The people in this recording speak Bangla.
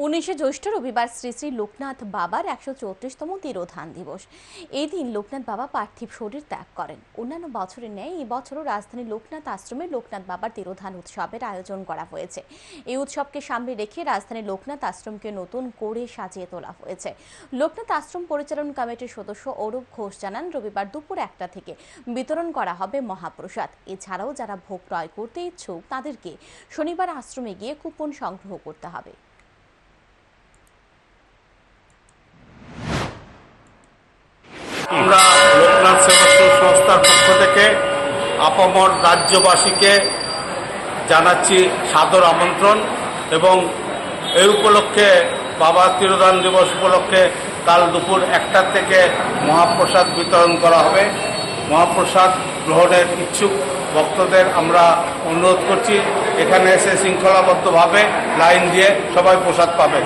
উনিশে জ্যৈষ্ঠ রবিবার শ্রী শ্রী লোকনাথ বাবার একশো চৌত্রিশতম তিরোধান দিবস। এই দিন লোকনাথ বাবা পার্থিব শরীর ত্যাগ করেন। অন্যান্য বছরের ন্যায় এই বছরও রাজধানী লোকনাথ আশ্রমে লোকনাথ বাবার তিরোধান উৎসবের আয়োজন করা হয়েছে। এই উৎসবকে সামনে রেখে রাজধানী লোকনাথ আশ্রমকে নতুন করে সাজিয়ে তোলা হয়েছে। লোকনাথ আশ্রম পরিচালন কমিটির সদস্য অরূপ ঘোষ জানান, রবিবার দুপুর একটা থেকে বিতরণ করা হবে মহাপ্রসাদ। এছাড়াও যারা ভোগ ক্রয় করতে ইচ্ছুক, তাদেরকে শনিবার আশ্রমে গিয়ে কুপন সংগ্রহ করতে হবে। আমরা লোকনাথ সেবা সংস্থার পক্ষ থেকে আপামর রাজ্যবাসীকে জানাচ্ছি সাদর আমন্ত্রণ এবং এই উপলক্ষে বাবা তিরোধান দিবস উপলক্ষে কাল দুপুর একটার থেকে মহাপ্রসাদ বিতরণ করা হবে। মহাপ্রসাদ গ্রহণের ইচ্ছুক ভক্তদের আমরা অনুরোধ করছি, এখানে এসে শৃঙ্খলাবদ্ধভাবে লাইন দিয়ে সবাই প্রসাদ পাবে